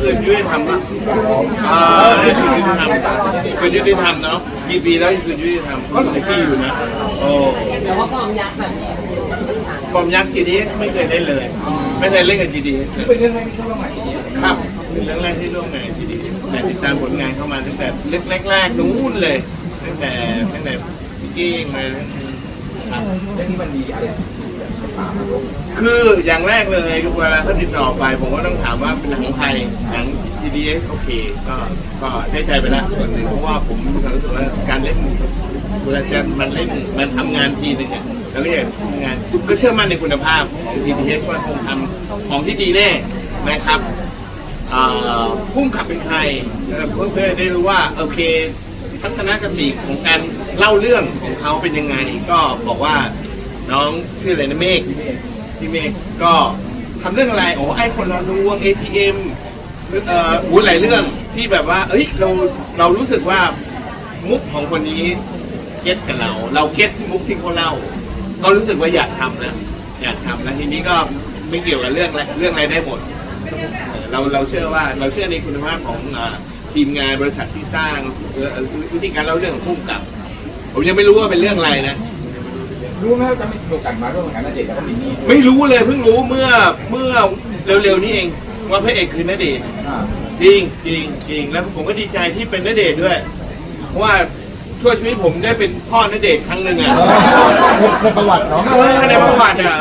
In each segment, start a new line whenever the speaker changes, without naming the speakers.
คืนยุติธรรมป่ะอ่าได้คืนยุติธรรมคืนยุติธรรมเนาะกี่ปีแล้วคืนยุติธรรมก็หลายปีอยู่นะโอ้
แต่ว่าความยักษ์แบบนี้
ฟอร์มยักษ์จีดีไม่เคยเล่นเลย ไม่เคยเล่นกับจีดี
เป็นเรื่องแรกที่เขาลงมาทีเดียว
ครับเป็นเรื่องแรกที่ร่วมงานจีดีแต่ติดตามผลงานเข้ามาตั้งแต่เล็กแรกๆนู้นเลยตั้งแต่ตั้งแต่พี่กิ้งมาครับ
เรื่องนี้มันดีอะไร
คืออย่างแรกเลยเวลาถ้าติดต่อไป ผมก็ต้องถามว่าเป็นหนังของใครหนัง GDS โอเค ก็ก็ได้ใจไปแล้วส่วนหนึ่งเพราะว่าผมมีความรู้สึกว่าการเล่นเวลาจะมันเล่นมันทำงานทีนึงเนี่ยแล้วก็อยากทำงานก็เชื่อมั่นในคุณภาพของ GDS ว่าคงทำของที่ดีแน่นะครับอ่าพุ่มขับเป็นใครเอ่อเพื่อเพื่อได้รู้ว่าโอเคทัศนคติของการเล่าเรื่องของเขาเป็นยังไง ก็บอกว่า น้องชื่ออะไรนะเมฆพี่เมฆก็ทำเรื่องอะไรโอ้ไอ้คนละลวง ATM เอ่อหูหลายเรื่องที่แบบว่า เอ้ยเราเรารู้สึกว่ามุกของคนนี้เก็ตกับเรา เราเก็ตมุกที่เขาเล่า ก็รู้สึกว่าอยากทำนะอยากทำแล้วทีนี้ก็ไม่เกี่ยวกับเรื่องอะไรเรื่องอะไรได้หมดเราเราเชื่อว่าเราเชื่อในคุณภาพของทีมงานบริษัทที่สร้างเอ่อวิธีการเล่าเรื่องของพุ่มกับ ผมยังไม่รู้ว่าเป็นเรื่องอะไรนะ
รู้ไหมว่าจะไม่มีโอกาสมาร่วมงานณเดชน์แล้วก็มินนี่
ไม่รู้เลยเพิ่งรู้เมื่อเมื่อเร็วๆนี้เองว่าพระเอกคือณเดชน์
อ่า
จริงจริงจริงแล้วผมก็ดีใจที่เป็นณเดชน์ด้วย เพราะว่าช่วยชีวิตผมได้เป็นพ่อณเดชน์ครั้งหนึ่งอะ
ในประวัติเนาะ
เออในประวัติอะ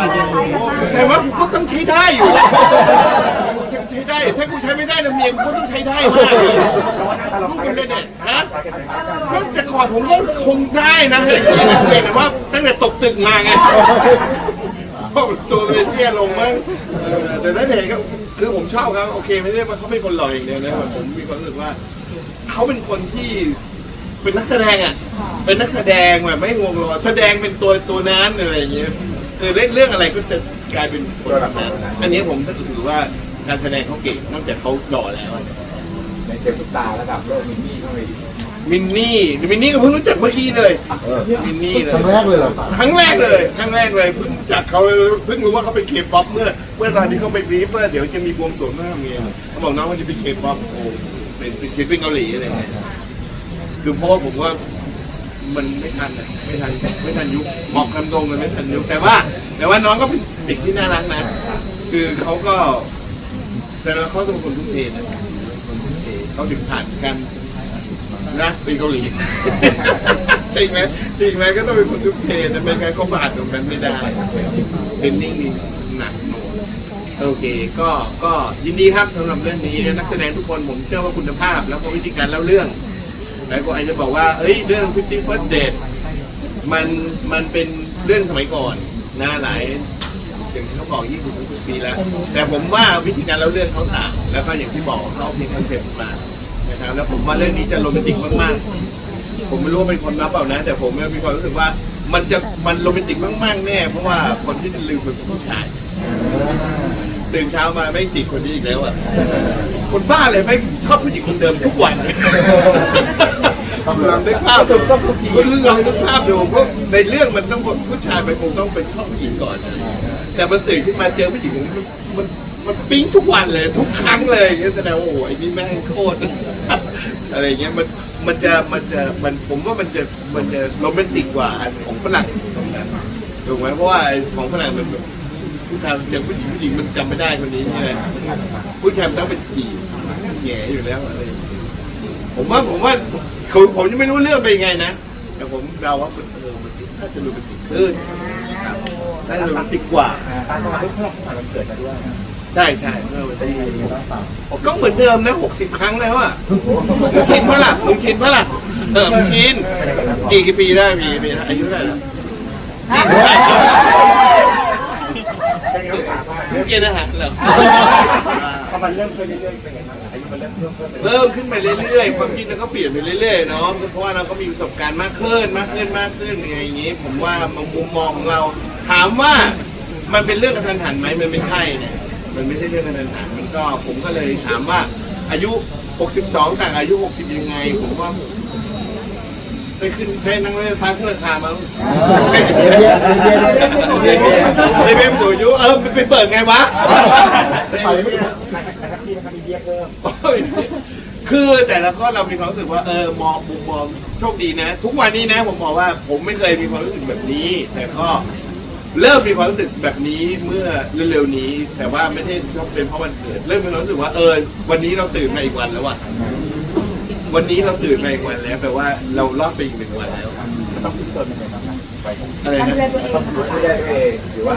แสดงว่ากูก็ต้องใช้ได้อยู่กูจะใช้ได้ ถ้ากูใช้ไม่ได้นะเมียกูก็ต้องใช้ได้มากลูกเป็นเดชน์ฮะก็แต่ก่อนผมก็คงได้นะเฮ้ยเพียงแต่ว่าตั้งแต่ตกตึกมาไงตัวมันเตี้ยลงมั้งแต่นั่นเองก็คือผมชอบเขาโอเคไม่ได้ว่าเขาเป็นคนหล่ออย่างเดียวนะผมมีความรู้สึกว่าเขาเป็นคนที่เป็นนักแสดงอะ เป็นนักแสดงแบบไม่ห่วงหล่อแสดงเป็นตัวตัวนั้นอะไรอย่างเงี้ยคือเล่นเรื่องอะไรก็จะกลายเป็นคนแบบนั้นอันนี้ผมก็ถือว่า การแสดงเขาเก่งนอกจากเขาหล่อแล้วอะ
ในเจอทุกตาระดับโลกมินนี่เข้าไปอีก
มินนี่มินนี่ก็เพิ่งรู้จักเมื่อกี้เลย มินนี่เลย
ครั้งแรกเลยเหรอ
ครั้งแรกเลยครั้งแรกเลยเพิ่งจากเขาเพิ่งรู้ว่าเขาเป็นเคป๊อปเมื่อ เมื่อตอนที่เขาไปบีฟว่าเดี๋ยวจะมีบวงสรวงเมื่อเมียเขาบอกน้องว่าจะเป็นเคป๊อปโอ้เป็นเป็นศิลปินเกาหลีอะไรเงี้ยคือเพราะว่าผมว่ามันไม่ทันอะไม่ทันไม่ทันยุคหมอกคำดงมันไม่ทันยุคแต่ว่า แต่ว่าน้องก็เป็นเด็กที่น่ารักนะ คือเขาก็ แต่ว่าเขาต้องเป็นคนทุ่มเทนะคนทุ่มเทเขาถึงผ่านกันนะเป็นเกาหลีจริงไหมจริงไหมก็ต้องเป็นคนทุกเพนะไม่งั้นเขาผ่านตรงนั้นไม่ได้เป็นนิ่งหนักหน่วงโอเค ก็ก็ยินดีครับสำหรับเรื่องนี้นักแสดงทุกคนผมเชื่อว่าคุณภาพ แล้วก็วิธีการเล่าเรื่องหลายคนอาจจะบอกว่าเอ้ยเรื่อง 50 first date มันมันเป็นเรื่องสมัยก่อนนะหลาย อย่างที่เขาบอกปีแล้ว แต่ผมว่าวิธีการเล่าเรื่องเขาต่างแล้วก็อย่างที่บอกเขามีคอนเซ็ปต์มานะครับแล้วผมว่าเรื่องนี้จะโรแมนติกมากๆ ผมไม่รู้ว่าเป็นคนรับเปล่านะ แต่ผมมีความรู้สึกว่ามันจะมันโรแมนติกมากๆแน่ เพราะว่าคนที่ลืมเป็นผู้ชายตื่นเช้ามาไม่จีบคนนี้อีกแล้วอะคนบ้าเลยไม่ชอบผู้หญิงคนเดิมทุกวัน ลองนึกภาพดูคุณลองนึกภาพดูเพราะในเรื่องมันต้องผู้ชายมันคงต้องเป็นชอบผู้หญิงก่อน แต่มันตื่นขึ้นมาเจอผู้หญิงมันมันมันปิ๊งทุกวันเลย ทุกครั้งเลยอย่างเงี้ยแสดงว่าโอ้โหไอ้นี่แม่งโคตรอะไรเงี้ยมันมันจะมันจะมันผมว่ามันจะมันจะโรแมนติกกว่าอันของฝรั่งตรงนั้นถูกไหมเพราะว่าของฝรั่งมันผู้ชายอย่างผู้หญิงผู้หญิงมันจำไม่ได้คนนี้ใช่ไหมผู้ชายมันต้องเป็นจีบแง่อยู่แล้วอะไรอย่างเงี้ย ผมว่าผมว่าผมผมยังไม่รู้เรื่องเป็นยังไงนะ แต่ผมเดาว่ามันเออมันน่าจะโรแมนติกขึ้นครับน่าจะโรแมนติกกว่า
ตามประวัติเพื่อนผ่านวันเกิดมาด้วยนะ
ใช่ใช่เมื่อวัน
เป็น
ที่
ยังไงบ้างเปล่า
ก็เหมือนเดิมนะหกสิบครั้งแล้วอะมึงชินปะล่ะมึงชินปะล่ะเออมึงชินกี่กี่ปีได้กี่ปีได้อายุเท่าไหร่แล้วยี่สิบแปดมึง เกณฑ์อาหารเหรอ
พอมันเริ่มขึ้นเรื่อยๆเป็นไงบ้างอายุมันเริ่มเพิ่มเพิ่ม
เพิ่มขึ้นไปเรื่อยๆ ความคิดเราก็เปลี่ยนไปเรื่อยๆเนาะเพราะว่าเราก็มีประสบการณ์มากขึ้นมากขึ้นมากขึ้นอย่างนี้ ผมว่ามุมมองของเรา ถามว่ามันเป็นเรื่องกระทันหันไหมมันไม่ใช่เนี่ยมันไม่ใช่เรื่องกระทันหันมันก็ผมก็เลยถามว่าอายุ 62 ต่างอายุ 60 ยังไง ผมว่า ได้ขึ้นได้นั่งรถไฟฟ้าขึ้นราคามั้ง
เบียเบี้ยเบี้ย
เบี้ยเบียร์ได้เบียร์สูงอายุเออไปเปิดไงวะ
ไปไม่ได้
นะครับพี่นะครับมีเบี้ยเพิ่ม
โอ้ยคือแต่ละข้อเรามีความรู้สึกว่าเออมองมุมมองโชคดีนะ ทุกวันนี้นะผมบอกว่าผมไม่เคยมีความรู้สึกแบบนี้ แต่ก็เริ่มมีความรู้สึกแบบนี้เมื่อเร็วๆนี้ แต่ว่าไม่ได้เป็นเพราะวันเกิด เริ่มมีความรู้สึกว่าเออวันนี้เราตื่นมาอีกวันแล้วว่ะ วันนี้เราตื่นมาอีกวันแล้วแปลว่าเรารอดไปอีกหนึ่งวันแล้ว
ต้องพิสูจน์ยังไงบ้างครับไปของ
อะไรนะ
ต้องพิสูจน์ไม่ได้เองหรือว่า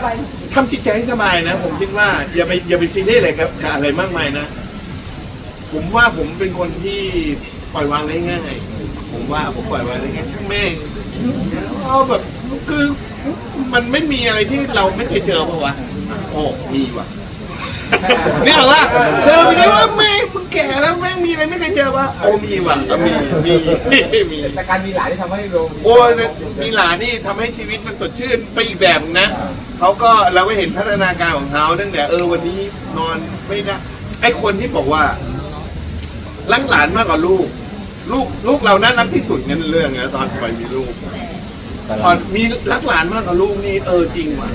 ทำจิตใจให้สบายนะ ผมคิดว่าอย่าไปอย่าไปซีเรียสอะไรกับกับอะไรมากมายนะ ผมว่าผมเป็นคนที่ปล่อยวางได้ง่ายผมว่าผมปล่อยวางได้ง่ายช่างแม่งเอาแบบคือมันไม่มีอะไรที่เราไม่เคยเจอปะวะโอ้มีว่ะ นี่เหรอวะเธอเป็นไงว่าแม่งมึงแก่แล้วแม่งมีอะไรไม่เคยเจอวะโอ้มีว่ะก็มีมีมี
แต่การมีหลานที่ทำให้เรา
โอ้ยมีหลานนี่ทำให้ชีวิตมันสดชื่นไปอีกแบบนึงนะเขาก็เราก็เห็นพัฒนาการของเขาตั้งแต่เออวันนี้นอนไม่ได้ไอคนที่บอกว่ารักหลานมากกว่าลูก ลูกลูกเราน่ารักที่สุดงั้นเรื่องนะตอนไปมีลูก ตอนมีรักหลานมากกว่าลูกนี่เออจริงว่ะ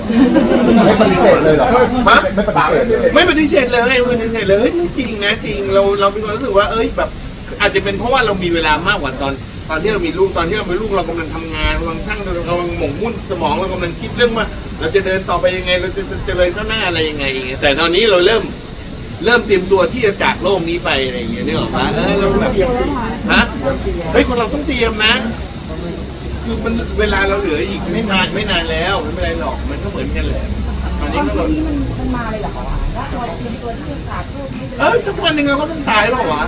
ไม่ปฏิเสธเลยเหรอ
ฮะ
ไม่ปฏิเสธเลย
ไม่ปฏิเสธเลยไม่ปฏิเสธเลยเฮ้ยจริงนะจริงเราเราเป็นคนรู้สึกว่าเอ้ยแบบ อาจจะเป็นเพราะว่าเรามีเวลามากกว่าตอน ตอนที่เรามีลูกตอนที่เราเป็นลูกเรากำลังทำงานกำลังสร้างเรากำลังหมกมุ่นสมองเรากำลังคิดเรื่องว่า เราจะเดินต่อไปยังไง เราจะเจริญก้าวหน้าอะไรยังไงอย่างเงี้ยแต่ตอนนี้เราเริ่มเริ่มเตรียมตัวที่จะจากโลกนี้ไปอะไรอย่างเงี้ยนึกออกปะเออเราแบบฮะเฮ้ยคนเราต้องเตรียมนะ คือมันเวลาเราเหลืออีกไม่นานไม่นานแล้วไม่เป็นไรหรอกมันก็เหมือนกันแหละตอนนี้ก็
นี้มันมันมาเลยเหรอคะว่าตัวเตรียมตัวที่จะขาดลูกไม่
เออสักวันหนึ่งเราก็ต้องตายเปล่าวะ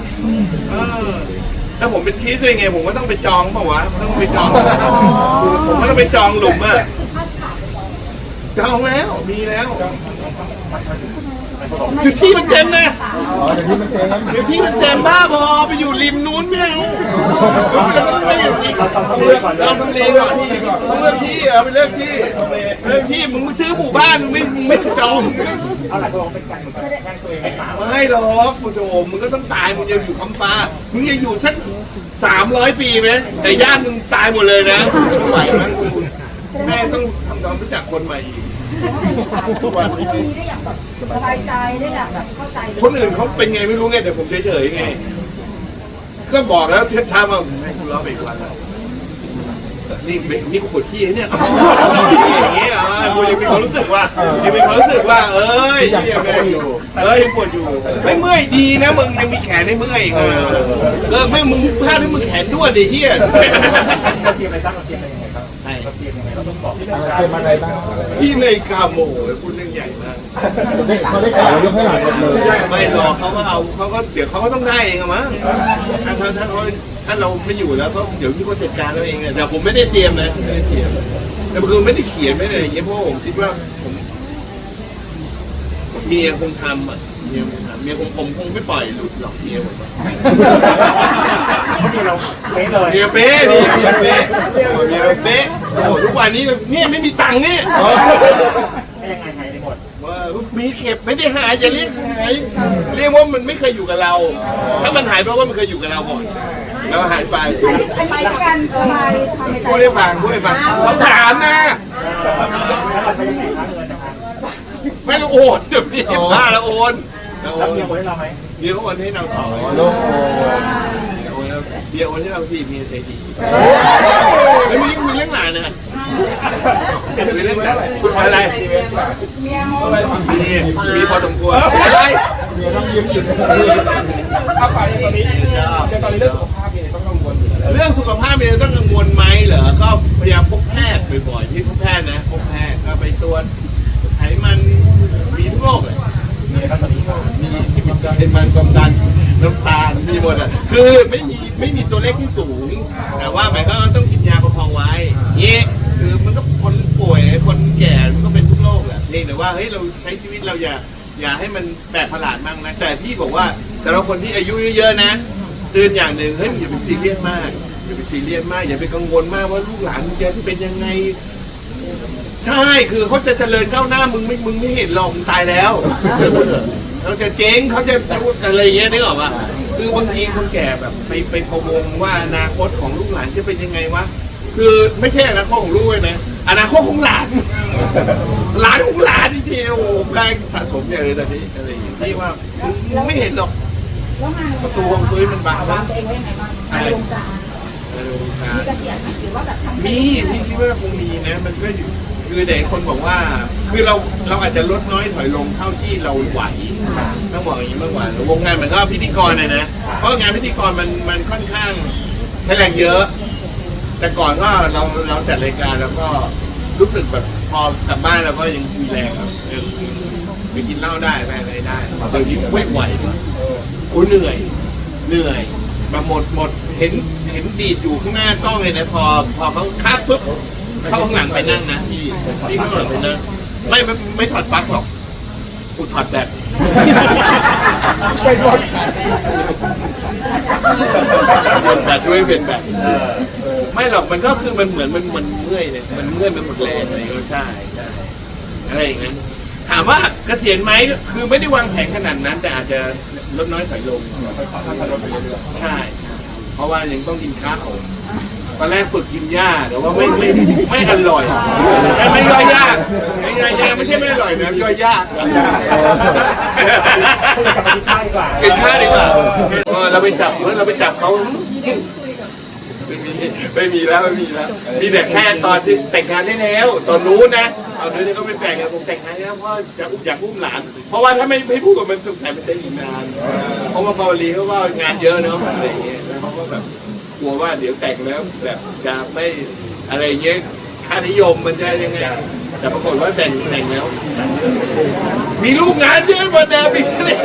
เออถ้าผมเป็นทีสด้วยไงผมก็ต้องไปจองเปล่าวะต้องไปจอง ผมก็ต้องไปจองหลุมอะจองแล้วมีแล้วอยู่ที่มันเต็มนะ
อ๋อเดี๋ยวนี้มันเต็ม
อยู่ที่มันเต็มบ้าบอไปอยู่ริมนู้นไม่เอาเราต้องไปอยู่ที่
เราต้องเลือกก่อน
เราต้องเรียนก่อนต้องเลือกที่เออไปเลือกที่เลือกที่มึงไม่ซื้อหมู่บ้านมึงไม่มึงไม่จอง
เอาหลายคนเป็นการเหมือนกับแกล้งตัวเองหรือเปล่า
ไม่หรอกโอ้โหมึงก็ต้องตายมึงจะอยู่คำฟ้ามึงจะอยู่สักสามร้อยปีไหมแต่ญาติมึงตายหมดเลยนะไม่ไหวมั้งมึงแม่ต้องทำความรู้จักคนใหม่อีกทุก วันนี้
มีได้อย่างแบบสบายใจได้อย่างแบบเข้าใจ
คนอื่นเขาเป็นไงไม่รู้ไงแต่ผมเฉยๆไงก็บอกแล้วเช็ดช้ามาให้คุณรอไปอีกวันแล้วนี่นี่กูปวดขี้เนี่ยอย่างเงี้ยอะกูยังมีความรู้สึกว่ายังมีความรู้สึกว่า เอ้ยยังแม่งอยู่เอ้ยปวดอยู่ไม่เมื่อยดีนะมึงยังมีแขนให้เมื่อยเออเออแม่งมึงพลาดให้มึงแขนด้วนดิเฮีย
เราเตรียมไรบ้างเราเตรียมไรยังไงบ้าง เราเตรียมยังไงเราต้องบอกที่
อะไรเต็มอะไรบ้างอะไร
พี่ในกาโมพูดเรื่องใหญ่มาก
ได้เขาได้ข่าวยกให้หลานหมดเลย
ไม่หรอกเขาก็เอาเขาก็เดี๋ยวเขาก็ต้องได้เองอะมั้งถ้าถ้าถ้าเขาถ้าเราไม่อยู่แล้วเขาเดี๋ยวมีคนจัดการเราเองอะแต่ผมไม่ได้เตรียมนะไม่ได้เตรียมแต่คือไม่ได้เขียนไม่ได้อะไรอย่างเงี้ยเพราะว่าผมคิดว่าผมเมียคงทำอะเมียคงทำเมียคงผมคงไม่ปล่อยหลุดหรอกเมียผมอะ
เพราะเดี๋ยวเราเป๊ะเลย
เมียเป๊ะนี่เมียเป๊ะโอ้เมียเป๊ะโอ้ทุกวันนี้เนี่ยไม่มีตังค์เนี่ย
ไม่ยังไงหายไปหมด
ว่ามีเข็บไม่ได้หายอย่าเรียกหายเรียกว่ามันไม่เคยอยู่กับเรา ถ้ามันหายเพราะว่ามันเคยอยู่กับเราก่อนแล้วหายไป
อันนี้ละกันสบายทำในใจ
พูดให้ฟังพูดให้ฟังเขาถามนะ
แล้วเราใช้ยังไงคะเงินนะคะ
ไม่ต้องโอนเดี๋ยวนี้บ้าแล้วโอนแล้วโอ
แล้ว
น
เมียคนให้เราไหม
เดี๋ยวโอนให้เราต่อ
โลกโอ้
เดี๋ยวโอนให้เราสิเมียใจดีแล้วมีคุยเรื่องหลานนะคุยเรื่องหลานอะไร
เมียโม
มีมีพอสมควรอะไร
เมียต้องยิ้มอยู่ใน
ถ้าไปตอนนี้แต่ตอนนี้เรื่องสุขภาพเนี่ยต้องกังวลอยู่แล้ว
เรื่องสุขภาพเนี่ยต้องกังวลไหมเหรอก็พยายามพบแพทย์บ่อยๆที่พบแพทย์นะพบแพทย์ก็ไปตรวจไขมันมีทุกโรคเลย
มีอะไรบ้างตอนนี้
มีไขมันความดันน้ำตาลมีหมดอะคือไม่มี ไม่มีตัวเลขที่สูง แต่ว่าหมายก็ต้องกินยาประคองไว้เงี้ยคือมันก็คนป่วยคนแก่มันก็เป็นทุกโรคแหละเพียงแต่ว่าเฮ้ยเราใช้ชีวิตเราอย่าอย่าให้มันแปลกประหลาดมากนะแต่ที่บอกว่าสำหรับคนที่อายุเยอะๆนะเตือนอย่างหนึ่งเฮ้ยอย่าไปซีเรียสมากอย่าไปซีเรียสมากอย่าไปกังวลมากว่าลูกหลานมึงจะที่เป็นยังไงใช่คือเขาจะเจริญก้าวหน้ามึงไม่มึงไม่เห็นหรอกมึงตายแล้วเขาจะเจ๊งเขาจะอะไรอย่างเงี้ยนึกออกปะ คคือบางทีคนแก่แบบไปไปพะวงว่าอนาคตของลูกหลานจะเป็นยังไงวะคือไม่ใช่อนาคตของลูกเลยนะอนาคตของหลาน หลานของหลานจริงๆโอ้โหแรงสะสมอย่างเลยตอนนี้อะไรอย่างเงี้ยที่ว่ามึงไม่เห็นหรอก
แล้วงาน
ประตูฮวงซุยมันบัง
วา
นะ
งตัวเองไว้ยังไงบ้างในวงการ
เออครับ
มีเกษียณไหมหรือว่าแบบทำ
มีพี่คิดว่าคงมีนะมันก็อยู่คือเด็กคนบอกว่า คือเราเราอาจจะลดน้อยถอยลงเท่าที่เราไหว ต้องบอกอย่างนี้มากกว่าวงงานมันก็พิธีกรนะนะเพราะงานพิธีกรมันมันค่อนข้างใช้แรงเยอะ แต่ก่อนก็เราเราจัดรายการแล้วก็รู้สึกแบบพอกลับบ้านเราก็ยังมีแรงครับยังไปกินเหล้าได้ไปอะไรได้เดี๋ยวนี้ไม่ไหวโอ้เหนื่อยเหนื่อยมาหมดหมดเห็นเห็นดีดอยู่ข้างหน้ากล้องเลยนะพอพอเขาคาดปุ๊บเข้าข้างหลังไปนั่งนะพี่พี่เข้าข้างหลังไปนั่งไม่ไม่ไม่ถอดปลั๊กหรอกกูถอดแบต
ไปหมด
เปลี่ยนแบตด้วยเปลี่ยนแบตไม่หรอกมันก็คือมันเหมือนมันมันเมื่อยเนี่ยมันเมื่อยมันหมดแรงอะไรก็ใช่ใช่อะไรอย่างนั้นถามว่าเกษียณไหมคือไม่ได้วางแผนขนาดนั้น แต่อาจจะลดน้อยถอยลงใช่ใช่เพราะว่ายังต้องกินข้าว ตอนแรกฝึกกินหญ้าแต่ว่าไม่ไม่ไม่อร่อยไม่ไม่ย่อยยากไม่ย่อยยากไม่ใช่ไม่อร่อยนะย่อยยากกินข้าวดีกว่าเออเราไปจับเราไปจับเขาไม่มีไม่มีแล้วไม่มีแล้ว มีแต่แค่ตอนที่แต่งงานได้แล้ว ตอนนู้นนะตอนนู้นเนี่ยก็ไม่แต่งกันผมแต่งงานแล้วเพราะจะอุ้มอยากอุ้มหลาน เพราะว่าถ้าไม่ไม่พูดกับมันสงสัยมันจะอีกนานเพราะว่าเกาหลีเขาก็งานเยอะเนาะอะไรอย่างเงี้ยแล้วเขาก็แบบ กลัวว่าเดี๋ยวแต่งแล้วแบบจะไม่อะไรอย่างเงี้ยค่านิยมมันจะยังไงแต่ปรากฏว่าแต่งแต่งแล้ว มีลูกงานเยอะกว่าเดิมอีกเลย